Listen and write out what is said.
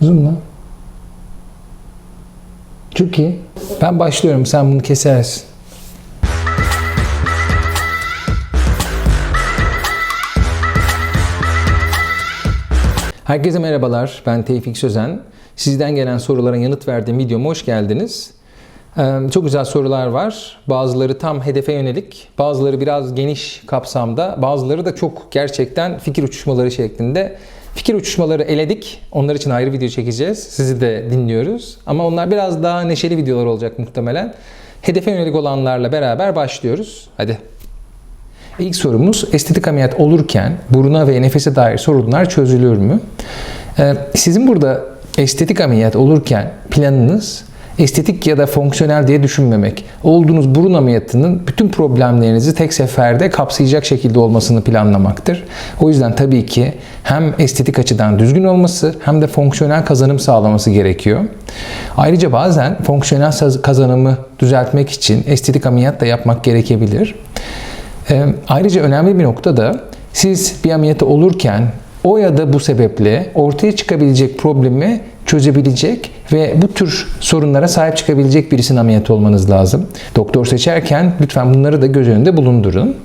Zoomla. Çok iyi. Ben başlıyorum. Sen bunu kesersin. Herkese merhabalar. Ben Tevfik Sözen. Sizden gelen sorulara yanıt verdiğim videoma hoş geldiniz. Ee, Çok güzel sorular var. Bazıları tam hedefe yönelik, bazıları biraz geniş kapsamda, bazıları da çok gerçekten fikir uçuşmaları şeklinde. Fikir uçuşmaları eledik. Onlar için ayrı video çekeceğiz. Sizi de dinliyoruz. Ama onlar biraz daha neşeli videolar olacak muhtemelen. Hedefe yönelik olanlarla beraber başlıyoruz. Hadi. İlk sorumuz estetik ameliyat olurken buruna ve nefese dair sorunlar çözülür mü? Ee, sizin burada estetik ameliyat olurken planınız estetik ya da fonksiyonel diye düşünmemek. Olduğunuz burun ameliyatının bütün problemlerinizi tek seferde kapsayacak şekilde olmasını planlamaktır. O yüzden tabii ki hem estetik açıdan düzgün olması hem de fonksiyonel kazanım sağlaması gerekiyor. Ayrıca bazen fonksiyonel kazanımı düzeltmek için estetik ameliyat da yapmak gerekebilir. Ee, ayrıca önemli bir nokta da siz bir ameliyata olurken o ya da bu sebeple ortaya çıkabilecek problemi çözebilecek ve bu tür sorunlara sahip çıkabilecek birisinin ameliyat olmanız lazım. Doktor seçerken lütfen bunları da göz önünde bulundurun.